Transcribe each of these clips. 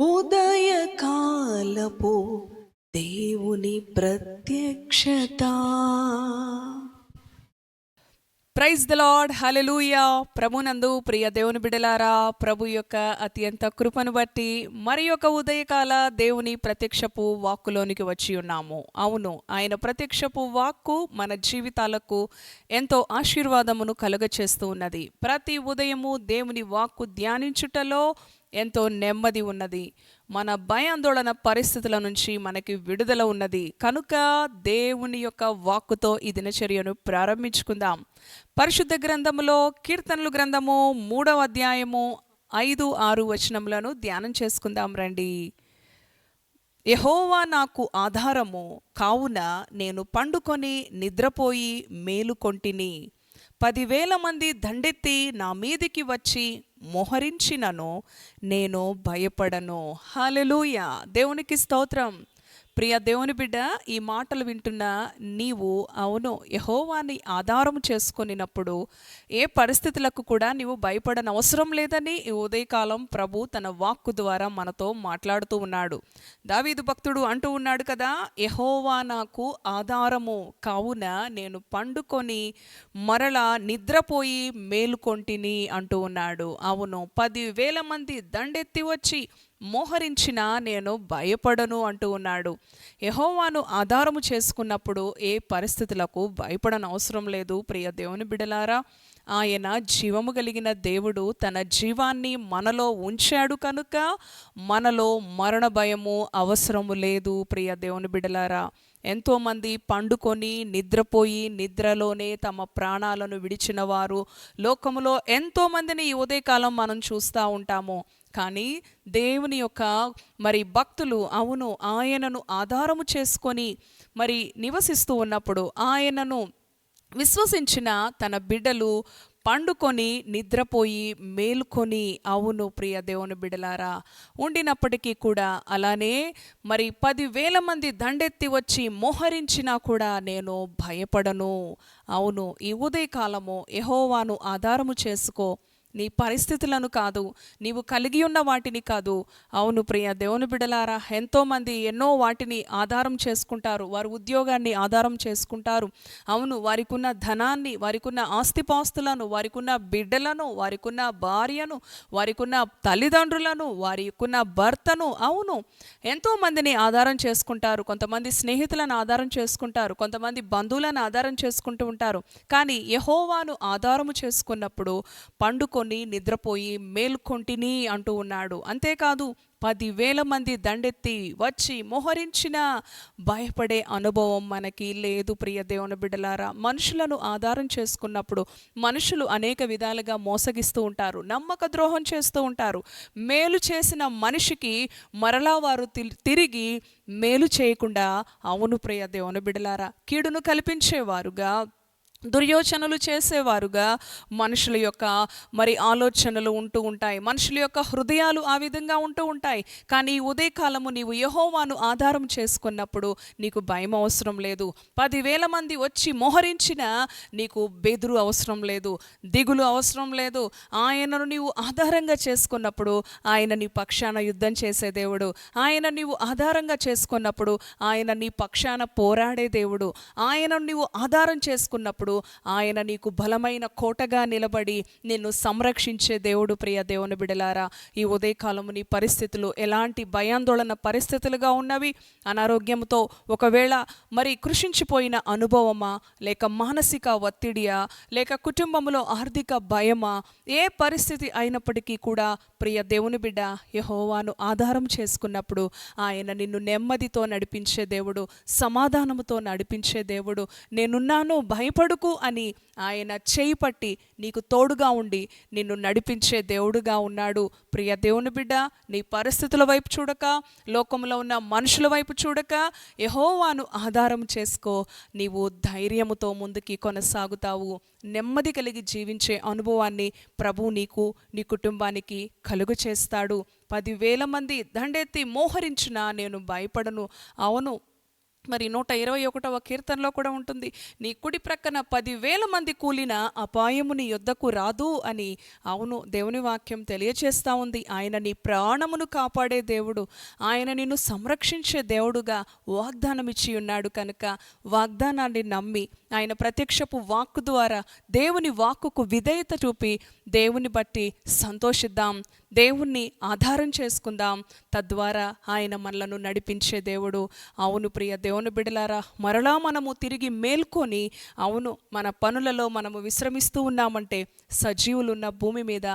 ఉదయకాలపు దేవుని ప్రత్యక్షత. ప్రైజ్ ద లార్డ్ హలెలూయా ప్రభునందు ప్రియ దేవుని బిడలారా ప్రభు యొక్క అత్యంత కృపను బట్టి మరి యొక్క ఉదయకాల దేవుని ప్రత్యక్షపు వాక్కులోనికి వచ్చి ఉన్నాము. అవును ఆయన ప్రత్యక్షపు వాక్కు మన జీవితాలకు ఎంతో ఆశీర్వాదమును కలుగచేస్తూ ఉన్నది. ప్రతి ఉదయము దేవుని వాక్కు ధ్యానించుటలో ఎంతో నెమ్మది ఉన్నది. మన భయాందోళన పరిస్థితుల నుంచి మనకి విడుదల ఉన్నది. కనుక దేవుని యొక్క వాక్కుతో ఈ దినచర్యను ప్రారంభించుకుందాం. పరిశుద్ధ గ్రంథములో కీర్తనలు గ్రంథము మూడవ అధ్యాయము ఐదు ఆరు వచనములను ధ్యానం చేసుకుందాం రండి. యహోవా నాకు ఆధారము కావున నేను పండుకొని నిద్రపోయి మేలుకొంటిని పదివేల మంది దండెత్తి నా మీదికి వచ్చి మోహరించినను నేను భయపడను. హాలెలూయ దేవునికి స్తోత్రం. ప్రియ దేవుని బిడ్డ ఈ మాటలు వింటున్న నీవు అవును యహోవాని ఆధారం చేసుకొనినప్పుడు ఏ పరిస్థితులకు కూడా నీవు భయపడని అవసరం లేదని ఈ ఉదయకాలం ప్రభు తన వాక్కు ద్వారా మనతో మాట్లాడుతూ ఉన్నాడు. దావీదు భక్తుడు అంటూ ఉన్నాడు కదా యహోవా నాకు ఆధారము కావున నేను పండుకొని మరలా నిద్రపోయి మేలుకొంటిని అంటూ ఉన్నాడు. అవును పదివేల మంది దండెత్తి వచ్చి మోహరించిన నేను భయపడను అంటూ ఉన్నాడు. యహోవాను ఆధారము చేసుకున్నప్పుడు ఏ పరిస్థితులకు భయపడనవసరం అవసరం లేదు. ప్రియ దేవుని బిడలారా ఆయన జీవము కలిగిన దేవుడు తన జీవాన్ని మనలో ఉంచాడు కనుక మనలో మరణ భయము అవసరము లేదు. ప్రియ దేవుని బిడలారా ఎంతోమంది పండుకొని నిద్రపోయి నిద్రలోనే తమ ప్రాణాలను విడిచిన వారు లోకములో ఎంతోమందిని ఈ ఉదయకాలం మనం చూస్తూ ఉంటాము. కానీ దేవుని యొక్క మరి భక్తులు అవును ఆయనను ఆధారము చేసుకొని మరి నివసిస్తూ ఉన్నప్పుడు ఆయనను విశ్వసించిన తన బిడ్డలు పండుకొని నిద్రపోయి మేలుకొని అవును ప్రియ దేవుని బిడలారా ఉండినప్పటికీ కూడా అలానే మరి పదివేల మంది దండెత్తి వచ్చి మోహరించినా కూడా నేను భయపడను. అవును ఈ ఉదయకాలము ఎహోవాను ఆధారము చేసుకో నీ పరిస్థితులను కాదు నీవు కలిగి ఉన్న వాటిని కాదు. అవును ప్రియ దేవుని బిడలారా ఎంతోమంది ఎన్నో వాటిని ఆధారం చేసుకుంటారు వారి ఉద్యోగాన్ని ఆధారం చేసుకుంటారు. అవును వారికి ఉన్న ధనాన్ని వారికి ఉన్న ఆస్తిపాస్తులను వారికి ఉన్న బిడ్డలను వారికి ఉన్న భార్యను వారికి ఉన్న తల్లిదండ్రులను వారికి ఉన్న భర్తను అవును ఎంతోమందిని ఆధారం చేసుకుంటారు. కొంతమంది స్నేహితులను ఆధారం చేసుకుంటారు కొంతమంది బంధువులను ఆధారం చేసుకుంటూ ఉంటారు. కానీ యహోవాను ఆధారము చేసుకున్నప్పుడు పండుకొని నిద్రపోయి మేల్కొంటిని అంటూ ఉన్నాడు. అంతేకాదు పదివేల మంది దండెత్తి వచ్చి మోహరించిన భయపడే అనుభవం మనకి లేదు ప్రియ దేవుని బిడ్డలారా. మనుషులను ఆధారం చేసుకున్నప్పుడు మనుషులు అనేక విధాలుగా మోసగిస్తూ ఉంటారు నమ్మక ద్రోహం చేస్తూ ఉంటారు. మేలు చేసిన మనిషికి మరలా వారు తి- తిరిగి మేలు చేయకుండా అవును ప్రియ దేవుని బిడలారా కీడును కల్పించేవారుగా దుర్యోచనలు చేసేవారుగా మనుషుల యొక్క మరి ఆలోచనలు ఉంటూ ఉంటాయి. మనుషుల యొక్క హృదయాలు ఆ విధంగా ఉంటూ ఉంటాయి. కానీ ఈ ఉదయకాలము నీవు యహోవాను ఆధారం చేసుకున్నప్పుడు నీకు భయం అవసరం లేదు. పదివేల మంది వచ్చి మోహరించిన నీకు బెదురు అవసరం లేదు. దిగులు అవసరం లేదు. ఆయనను నీవు ఆధారంగా చేసుకున్నప్పుడు ఆయన నీ పక్షాన యుద్ధం చేసే దేవుడు. ఆయన నీవు ఆధారంగా చేసుకున్నప్పుడు ఆయన నీ పక్షాన పోరాడే దేవుడు. ఆయనను నీవు ఆధారం చేసుకున్నప్పుడు ఆయన నీకు బలమైన కోటగా నిలబడి నిన్ను సంరక్షించే దేవుడు ప్రియ దేవుని బిడలారా. ఈ ఉదయకాలము నీ పరిస్థితులు ఎలాంటి భయాందోళన పరిస్థితులుగా ఉన్నవి? అనారోగ్యంతో ఒకవేళ మరి కృషించిపోయిన అనుభవమా? లేక మానసిక ఒత్తిడియా? లేక కుటుంబంలో ఆర్థిక భయమా? ఏ పరిస్థితి అయినప్పటికీ కూడా ప్రియ దేవుని బిడ్డ యహోవాను ఆధారం చేసుకున్నప్పుడు ఆయన నిన్ను నెమ్మదితో నడిపించే దేవుడు సమాధానముతో నడిపించే దేవుడు. నేనున్నాను భయపడు భయపడుకు అని ఆయన చేయి పట్టి నీకు తోడుగా ఉండి నిన్ను నడిపించే దేవుడుగా ఉన్నాడు. ప్రియ దేవుని బిడ్డ నీ పరిస్థితుల వైపు చూడక లోకంలో ఉన్న మనుషుల వైపు చూడక యహోవాను ఆధారం చేసుకో. నీవు ధైర్యముతో ముందుకి కొనసాగుతావు. నెమ్మది కలిగి జీవించే అనుభవాన్ని ప్రభు నీకు నీ కుటుంబానికి కలుగు చేస్తాడు. పదివేల మంది దండెత్తి మోహరించిన నేను భయపడను. అవును మరి నూట ఇరవై ఒకటవ కీర్తనలో కూడా ఉంటుంది నీ కుడి ప్రక్కన పదివేల మంది కూలిన అపాయము నీ యొద్దకు రాదు అని అవును దేవుని వాక్యం తెలియచేస్తా ఉంది. ఆయన నీ ప్రాణమును కాపాడే దేవుడు ఆయన నిన్ను సంరక్షించే దేవుడుగా వాగ్దానం ఇచ్చి ఉన్నాడు కనుక వాగ్దానాన్ని నమ్మి ఆయన ప్రత్యక్షపు వాక్కు ద్వారా దేవుని వాక్కుకు విధేయత చూపి దేవుని బట్టి సంతోషిద్దాం దేవుణ్ణి ఆధారం చేసుకుందాం. తద్వారా ఆయన మనలను నడిపించే దేవుడు అవును ప్రియ దేవుని బిడలారా మరలా మనము తిరిగి మేల్కొని అవును మన పనులలో మనము విశ్రమిస్తూ ఉన్నామంటే సజీవులున్న భూమి మీద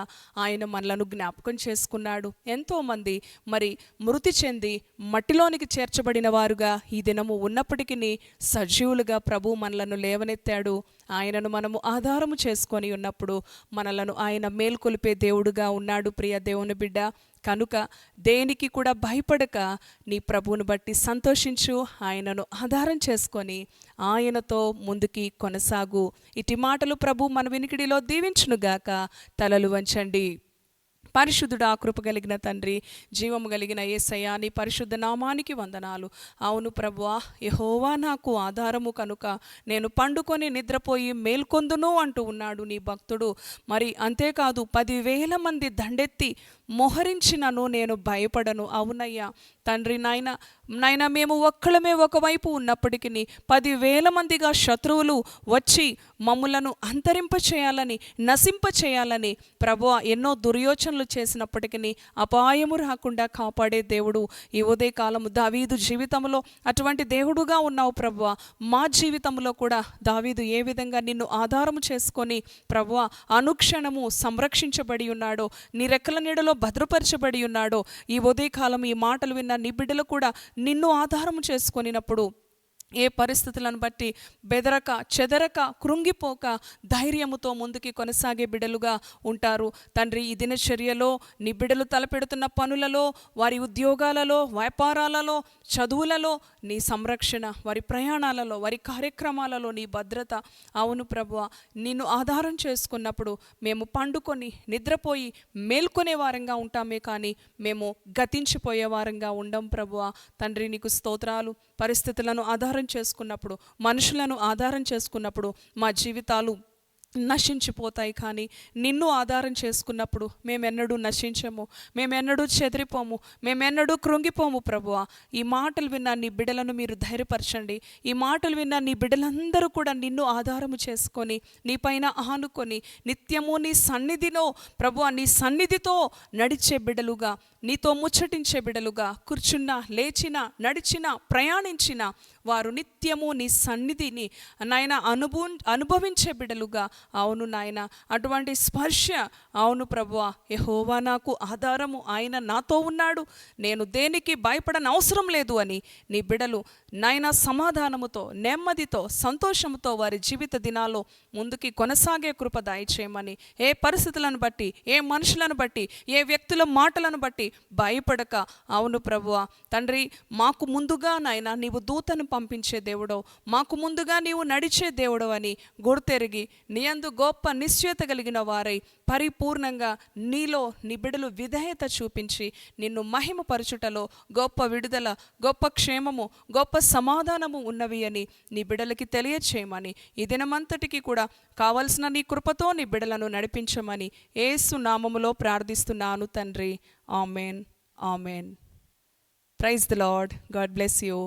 ఆయన మనలను జ్ఞాపకం చేసుకున్నాడు. ఎంతోమంది మరి మృతి చెంది మట్టిలోనికి చేర్చబడిన వారుగా ఈ దినము ఉన్నప్పటికీ సజీవులుగా ప్రభు మనలను లేవనెత్తాడు. ఆయనను మనము ఆధారము చేసుకొని ఉన్నప్పుడు మనలను ఆయన మేల్కొలిపే దేవుడుగా ఉన్నాడు ప్రియ దేవుని బిడ్డ. కనుక దేనికి కూడా భయపడక నీ ప్రభువును బట్టి సంతోషించు ఆయనను ఆధారం చేసుకొని ఆయనతో ముందుకి కొనసాగు. ఇటు మాటలు ప్రభు మన వినికిడిలో దీవించునుగాక. తలలు వంచండి. పరిశుద్ధుడా కృప కలిగిన తండ్రి జీవము కలిగిన ఏసయ్యా నీ పరిశుద్ధ నామానికి వందనాలు. అవును ప్రభువా యహోవా నాకు ఆధారము కనుక నేను పండుకొని నిద్రపోయి మేల్కొందును అంటూ ఉన్నాడు నీ భక్తుడు. మరి అంతేకాదు పదివేల మంది దండెత్తి మోహరించినను నేను భయపడను. అవునయ్యా. తండ్రి నాయన నాయన మేము ఒక్కళ్ళమే ఒకవైపు ఉన్నప్పటికీ పదివేల మందిగా శత్రువులు వచ్చి మమ్ములను అంతరింప చేయాలని నశింప చేయాలని ప్రభు ఎన్నో దుర్యోచనలు చేసినప్పటికీ అపాయము రాకుండా కాపాడే దేవుడు ఈ ఉదయ కాలము దావీదు జీవితంలో అటువంటి దేవుడుగా ఉన్నావు ప్రభు. మా జీవితంలో కూడా దావీదు ఏ విధంగా నిన్ను ఆధారము చేసుకొని ప్రభు అనుక్షణము సంరక్షించబడి ఉన్నాడో నీ రెక్కల నీడలో భద్రపరచబడి ఉన్నాడో. ఈ ఉదయకాలం ఈ మాటలు విన్న నీ బిడ్డలు కూడా నిన్ను ఆధారము చేసుకొనినప్పుడు ఏ పరిస్థితులను బట్టి బెదరక చెదరక కృంగిపోక ధైర్యముతో ముందుకి కొనసాగే బిడలుగా ఉంటారు. తండ్రి ఈ దినచర్యలో నీ బిడలు తలపెడుతున్న పనులలో వారి ఉద్యోగాలలో వ్యాపారాలలో చదువులలో నీ సంరక్షణ వారి ప్రయాణాలలో వారి కార్యక్రమాలలో నీ భద్రత. అవును ప్రభువ నిన్ను ఆధారం చేసుకున్నప్పుడు మేము పండుకొని నిద్రపోయి మేల్కొనే వారంగా ఉంటామే కానీ మేము గతించిపోయే వారంగా ఉండం ప్రభువ. తండ్రి నీకు స్తోత్రాలు పరిస్థితులను ఆధారం చేసుకున్నప్పుడు మనుషులను ఆధారం చేసుకున్నప్పుడు మా జీవితాలు నశించిపోతాయి కానీ నిన్ను ఆధారం చేసుకున్నప్పుడు మేమెన్నడూ నశించము మేమెన్నడూ చెదిరిపోము మేమెన్నడూ కృంగిపోము ప్రభువ. ఈ మాటలు విన్న నీ బిడలను మీరు ధైర్యపరచండి. ఈ మాటలు విన్న నీ బిడలందరూ కూడా నిన్ను ఆధారము చేసుకొని నీ పైన ఆనుకొని నిత్యము నీ సన్నిధిలో ప్రభువా నీ సన్నిధితో నడిచే బిడలుగా నీతో ముచ్చటించే బిడలుగా కూర్చున్న లేచిన నడిచిన ప్రయాణించిన వారు నిత్యము నీ సన్నిధిని నాయన అనుభూ అనుభవించే బిడలుగా అవును నాయన. అటువంటి స్పర్శ అవును ప్రభువా యహోవా నాకు ఆధారము ఆయన నాతో ఉన్నాడు. నేను దేనికి భయపడని అవసరం లేదు అని నీ బిడలు నాయన సమాధానముతో నెమ్మదితో సంతోషముతో వారి జీవిత దినాల్లో ముందుకి కొనసాగే కృప దయచేయమని ఏ పరిస్థితులను బట్టి ఏ మనుషులను బట్టి ఏ వ్యక్తుల మాటలను బట్టి భయపడక. అవును ప్రభువా. తండ్రి మాకు ముందుగా నాయన నీవు దూతను పంపించే దేవుడో మాకు ముందుగా నీవు నడిచే దేవుడో అని గుర్తెరిగి నీ నీయందు గొప్ప నిశ్చయత కలిగిన వారై పరిపూర్ణంగా నీలో నీ బిడలు విధేయత చూపించి నిన్ను మహిమపరచుటలో గొప్ప విడుదల గొప్ప క్షేమము గొప్ప సమాధానము ఉన్నవి అని నీ బిడలకి తెలియచేయమని ఈ దినమంతటికి కూడా కావలసిన నీ కృపతో నీ బిడలను నడిపించమని ఏసు నామములో ప్రార్థిస్తున్నాను తండ్రి. Amen. Amen. Praise the Lord. God bless you.